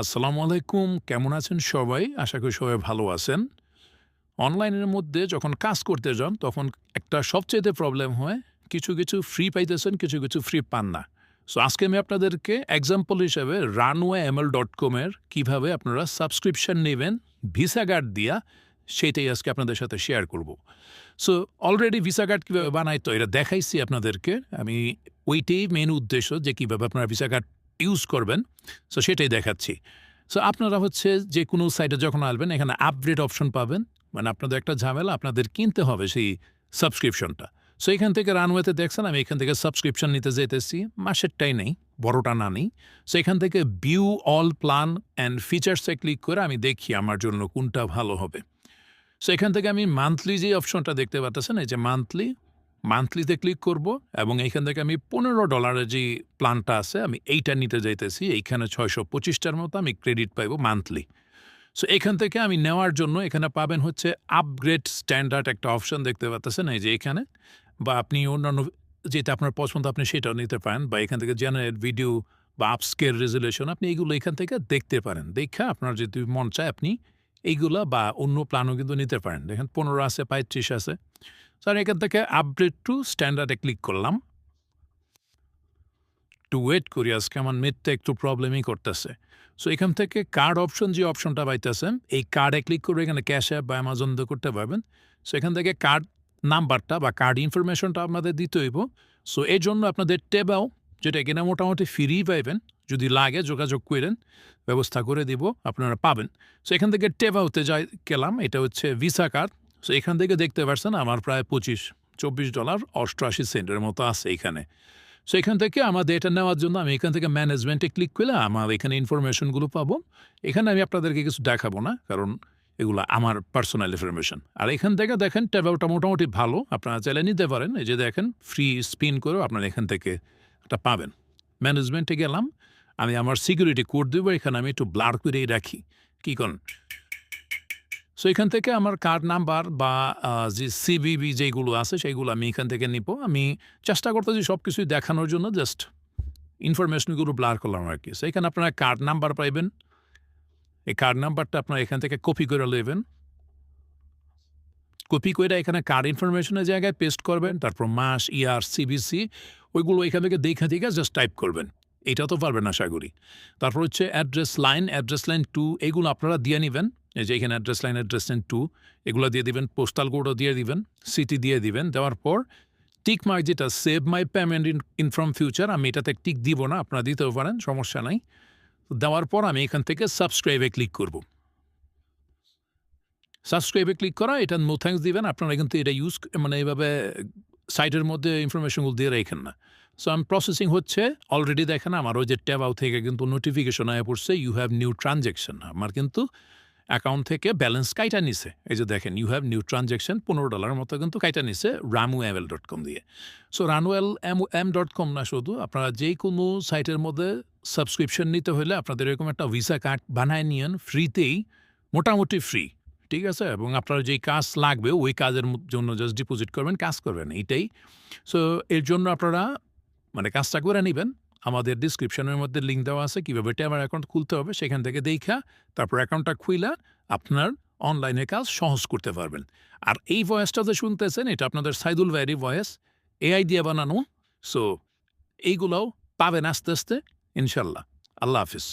আসসালামু আলাইকুম, কেমন আছেন সবাই? আশা করি সবাই ভালো আছেন। অনলাইনের মধ্যে যখন কাজ করতে যান, তখন একটা সবচেয়ে প্রবলেম হয়, কিছু কিছু ফ্রি পাইতেছেন, কিছু কিছু ফ্রি পান না। সো আজকে আমি আপনাদেরকে এক্সাম্পল হিসেবে রানওয়ে এমএল ডট কমের কীভাবে আপনারা সাবস্ক্রিপশন নেবেন ভিসা কার্ড দিয়া, সেটাই আজকে আপনাদের সাথে শেয়ার করব। সো অলরেডি ভিসা কার্ড কীভাবে বানাই, তো এটা দেখাইছি আপনাদেরকে। আমি ওইটাই মেন উদ্দেশ্য যে কীভাবে আপনারা ভিসা কার্ড ইউজ করবেন। সো সেটাই দেখাচ্ছি। সো আপনারা হচ্ছে যে কোনো সাইটে যখন আসবেন, এখানে আপগ্রেড অপশন পাবেন। মানে আপনাদের একটা ঝামেলা, আপনাদের কিনতে হবে সেই সাবস্ক্রিপশনটা সো এখান থেকে রানওয়েতে দেখছেন, আমি এখান থেকে সাবস্ক্রিপশন নিতে যেতেছি মাসেরটাই নেই, বড়টা না নেই। সো এখান থেকে ভিউ অল প্ল্যান অ্যান্ড ফিচার্সে ক্লিক করে আমি দেখি আমার জন্য কোনটা ভালো হবে। সো এখান থেকে আমি মান্থলি যে অপশনটা দেখতে পাচ্ছেন এই যে মান্থলি মান্থলিতে ক্লিক করব এবং এইখান থেকে আমি পনেরো ডলারের যে প্ল্যানটা আছে, আমি এইটা নিতে যাইতেছি, এইখানে ছয়শো পঁচিশটার মতো আমি ক্রেডিট পাইব মান্থলি সো এখান থেকে আমি নেওয়ার জন্য এখানে পাবেন হচ্ছে আপগ্রেড স্ট্যান্ডার্ড একটা অপশন দেখতে পাচ্ছেন এই যে এখানে বা আপনি অন্যান্য যেটা আপনার পছন্দ, আপনি সেটাও নিতে পারেন বা এখান থেকে জেনারেট ভিডিও বা আপস্কেল রেজুলেশন আপনি এইগুলো এখান থেকে দেখতে পারেন। দেখা আপনার যদি মন চায় আপনি এইগুলা বা অন্য প্ল্যানও কিন্তু নিতে পারেন। দেখেন, পনেরো আছে, পঁয়ত্রিশ আছে। স্যার এখান থেকে আপডেট টু স্ট্যান্ডার্ডে ক্লিক করলাম। টু ওয়েট করি, আজকে আমার নেটটা একটু প্রবলেমই করতেছে। সো এখান থেকে কার্ড অপশন যে অপশনটা পাইতেছেন, এই কার্ডে ক্লিক করে এখানে ক্যাশ অ্যাপ বা অ্যামাজন দিয়ে করতে পারবেন। সো এখান থেকে কার্ড নাম্বারটা বা কার্ড ইনফরমেশনটা আপনাদের দিতে হইব। সো এই জন্য আপনাদের টেবাও যেটা কিনা মোটামুটি ফ্রি পাইবেন, যদি লাগে যোগাযোগ করেন, ব্যবস্থা করে দিব, আপনারা পাবেন। সো এখান থেকে টেবাউতে যাই, গেলাম, এটা হচ্ছে ভিসা কার্ড সো এখান থেকে দেখতে পারছেন আমার প্রায় পঁচিশ, চব্বিশ ডলার অষ্টআশি সেন্টের মতো আছে এখানে। সো এখান থেকে আমাদের এটা নেওয়ার জন্য আমি এখান থেকে ম্যানেজমেন্টে ক্লিক করলে আমার এখানে ইনফরমেশনগুলো পাবো। এখানে আমি আপনাদেরকে কিছু দেখাবো না, কারণ এগুলো আমার পার্সোনাল ইনফরমেশন আর এখান থেকে দেখেন ট্যাবেলটা মোটামুটি ভালো, আপনারা চাইলে নিতে পারেন। এই যে দেখেন ফ্রি স্পিন করেও আপনারা এখান থেকে একটা পাবেন। ম্যানেজমেন্টে গেলাম, আমি আমার সিকিউরিটি কোড দেবো, এখানে আমি একটু ব্লার করেই রাখি। কী করেন? সো এখান থেকে আমার কার্ড নাম্বার বা যে সিবিবি যেগুলো আছে, সেইগুলো আমি এখান থেকে নিব। আমি চেষ্টা করতেছি সব কিছুই দেখানোর জন্য জাস্ট ইনফরমেশনগুলো ব্লার করলাম আর কি। সো এখানে আপনারা কার্ড নাম্বার পাইবেন। এই কার্ড নাম্বারটা আপনারা এখান থেকে কপি করে নেবেন কপি করে এখানে কার্ড ইনফরমেশনের জায়গায় পেস্ট করবেন, তারপর মাস ইয়ার সিবিসি ওইগুলো এখান থেকে দেখে দেখে জাস্ট টাইপ করবেন। এটা তো পারবেন আশা করি। তারপর হচ্ছে address line address line two এগুলো আপনারা দিয়ে নেবেন। যে এখানে address line address line two এগুলো দিয়ে দিবেন পোস্টাল কোডও দিয়ে দিবেন সিটি দিয়ে দিবেন, দেওয়ার পর টিক মার্ক যেটা save my payment in in from future আমি এটাতে টিক দিব না, আপনারা দিতেও পারেন, সমস্যা নাই। দেওয়ার পর আমি এখান থেকে সাবস্ক্রাইবে ক্লিক করব। সাবস্ক্রাইবে ক্লিক করা, এটা নো থ্যাঙ্কস দিবেন, আপনারা কিন্তু এটা ইউজ মানে এইভাবে সাইটের মধ্যে ইনফরমেশনগুলো দিয়ে রাখেন না। সো আমি প্রসেসিং হচ্ছে অলরেডি দেখেন আমার ওই যে ট্যাব আউট থেকে কিন্তু নোটিফিকেশন আয় পড়ছে ইউ হ্যাভ নিউ ট্রানজ্যাকশন আমার কিন্তু অ্যাকাউন্ট থেকে ব্যালেন্স কাইটা নিছে। এই যে দেখেন ইউ হ্যাভ নিউ ট্রানজ্যাকশন পনেরো ডলারের মতো কিন্তু কাইটা নিছে রামু এম ডট কম দিয়ে। সো রানুয়েল এম এম ডট কম না শুধু, আপনারা যে কোনো সাইটের মধ্যে সাবস্ক্রিপশন নিতে হলে আপনাদের এরকম একটা ভিসা কার্ড বানায় নিয়েন ফ্রিতেই মোটামুটি ফ্রি ঠিক আছে? এবং আপনার যেই কাজ লাগবে, ওই কাজের জন্য জাস্ট ডিপোজিট করবেন, কাজ করবেন, এইটাই। সো এর জন্য আপনারা মানে কাজটা করে নেবেন। আমাদের ডিসক্রিপশনের মধ্যে লিঙ্ক দেওয়া আছে, কীভাবে ট্যাবার অ্যাকাউন্ট খুলতে হবে সেখান থেকে দেখা, তারপর অ্যাকাউন্টটা খুইলা আপনার অনলাইনে কাজ সহজ করতে পারবেন। আর এই ভয়েসটা যে শুনতেছেন, এটা আপনাদের সাইদুল ভাইয়েরই ভয়েস এআই দিয়ে বানানো সো এইগুলোও পাবেন আস্তে আস্তে, ইনশাল্লাহ। আল্লাহ হাফিজ।